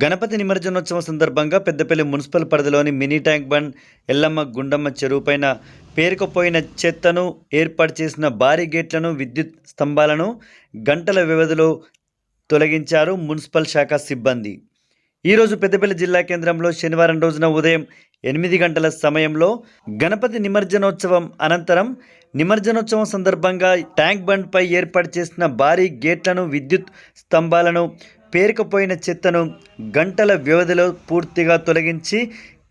గణపతి నిమజ్జనోత్సవం సందర్భంగా పెద్దపల్లి మున్సిపల్ పరిధిలోని mini tank bund Yellamma Gundamma చెరువుపైన పేరుకుపోయిన చెత్తను ఏర్పాటు చేసిన భారీ గేట్లను విద్యుత్ స్తంభాలను గంటల వ్యవధిలో తొలగించారు మున్సిపల్ శాఖ సిబ్బంది. ఈరోజు పెద్దపల్లి జిల్లా కేంద్రంలో శనివారం రోజున ఉదయం ఎనిమిది గంటల సమయంలో గణపతి నిమజ్జనోత్సవం అనంతరం నిమజ్జనోత్సవం సందర్భంగా ట్యాంక్ బండ్పై ఏర్పాటు చేసిన భారీ గేట్లను విద్యుత్ స్తంభాలను పేరుకుపోయిన చెత్తను గంటల వ్యవధిలో పూర్తిగా తొలగించి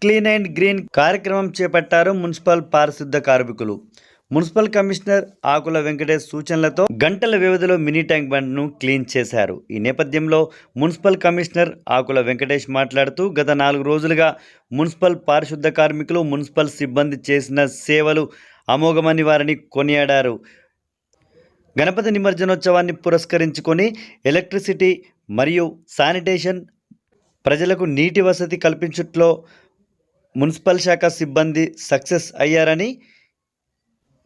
క్లీన్ అండ్ గ్రీన్ కార్యక్రమం చేపట్టారు మున్సిపల్ పారిశుద్ధ కార్మికులు. మున్సిపల్ కమిషనర్ ఆకుల వెంకటేష్ సూచనలతో గంటల వ్యవధిలో మినీ ట్యాంక్ బండ్ను క్లీన్ చేశారు. ఈ నేపథ్యంలో మున్సిపల్ కమిషనర్ ఆకుల వెంకటేష్ మాట్లాడుతూ గత నాలుగు రోజులుగా మున్సిపల్ పారిశుద్ధ కార్మికులు మున్సిపల్ సిబ్బంది చేసిన సేవలు అమోఘమని వారిని కొనియాడారు. గణపతి నిమజ్జనోత్సవాన్ని పురస్కరించుకొని ఎలక్ట్రిసిటీ మరియు శానిటేషన్ ప్రజలకు నీటి వసతి కల్పించుట్లో మున్సిపల్ శాఖ సిబ్బంది సక్సెస్ అయ్యారని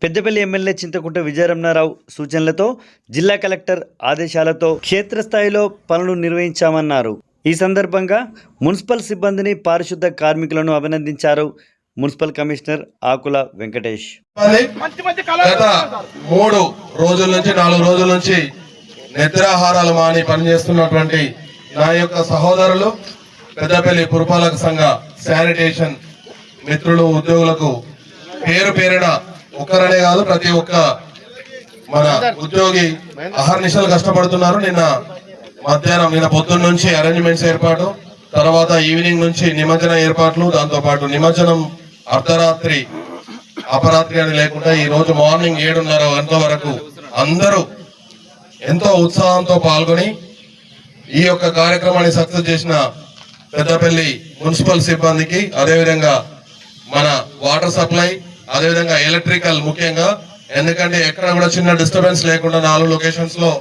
పెద్దపల్లి ఎమ్మెల్యే చింతకుంట విజయరమణారావు సూచనలతో జిల్లా కలెక్టర్ ఆదేశాలతో క్షేత్రస్థాయిలో పనులు నిర్వహించామన్నారు. ఈ సందర్భంగా మున్సిపల్ సిబ్బందిని పారిశుద్ధ కార్మికులను అభినందించారు మున్సిపల్ కమిషనర్ ఆకుల వెంకటేష్. గత మూడు రోజుల నుంచి నాలుగు రోజుల నుంచి నిద్రాహారాలు మాని పనిచేస్తున్నటువంటి నా యొక్క సహోదరులు పెద్దపల్లి పురపాలక సంఘ శానిటేషన్ మిత్రులు ఉద్యోగులకు పేరు పేరున ఒక్కరనే కాదు ప్రతి ఒక్క మన ఉద్యోగి అహర్నిశలు కష్టపడుతున్నారు. నిన్న మధ్యాహ్నం నిన్న పొద్దున్న నుంచి అరేంజ్మెంట్స్ ఏర్పాటు తర్వాత ఈవినింగ్ నుంచి నిమజ్జన ఏర్పాట్లు దాంతో పాటు నిమజ్జనం అర్ధరాత్రి అపరాత్రి అని లేకుండా ఈ రోజు మార్నింగ్ ఏడున్నర గంటల వరకు అందరూ ఎంతో ఉత్సాహంతో పాల్గొని ఈ యొక్క కార్యక్రమాన్ని సక్సెస్ చేసిన పెద్దపల్లి మున్సిపల్ సిబ్బందికి అదేవిధంగా మన వాటర్ సప్లై అదేవిధంగా ఎలక్ట్రికల్ ముఖ్యంగా. ఎందుకంటే ఎక్కడ కూడా చిన్న డిస్టర్బెన్స్ లేకుండా నాలుగు లొకేషన్స్లో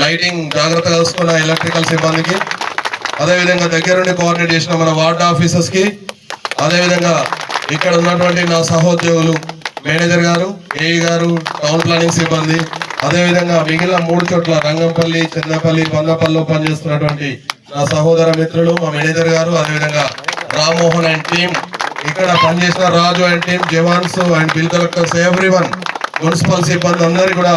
లైటింగ్ జాగ్రత్తగా చూసుకున్న ఎలక్ట్రికల్ సిబ్బందికి. అదేవిధంగా దగ్గరుండి కోఆర్డినేట్ చేసిన మన వార్డ్ ఆఫీసర్స్కి అదేవిధంగా ఇక్కడ ఉన్నటువంటి నా సహోద్యోగులు మేనేజర్ గారు ఏఈ గారు టౌన్ ప్లానింగ్ సిబ్బంది అదేవిధంగా మిగిలిన మూడు చోట్ల రంగంపల్లి చంద్రపల్లి పందపల్లిలో పనిచేస్తున్నటువంటి నా సహోదర మిత్రులు మా మేనేజర్ గారు అదేవిధంగా రామ్మోహన్ అండ్ టీం ఇక్కడ పనిచేసిన Raju and team jawans and bill collectors everyone municipal సిబ్బంది అందరికీ కూడా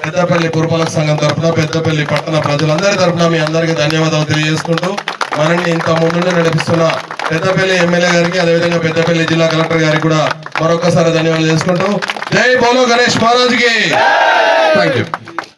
పెద్దపల్లి పురపాలక సంఘం తరఫున పెద్దపల్లి పట్టణ ప్రజలందరి తరఫున మీ అందరికీ ధన్యవాదాలు తెలియజేసుకుంటూ మనల్ని ఇంత ముందు నడిపిస్తున్న పెద్దపల్లి ఎమ్మెల్యే గారికి అదేవిధంగా పెద్దపల్లి జిల్లా కలెక్టర్ గారికి కూడా మరొకసారి ధన్యవాదాలు చేసుకుంటూ జై బోలో గణేష్ మహారాజ్కి. Thank you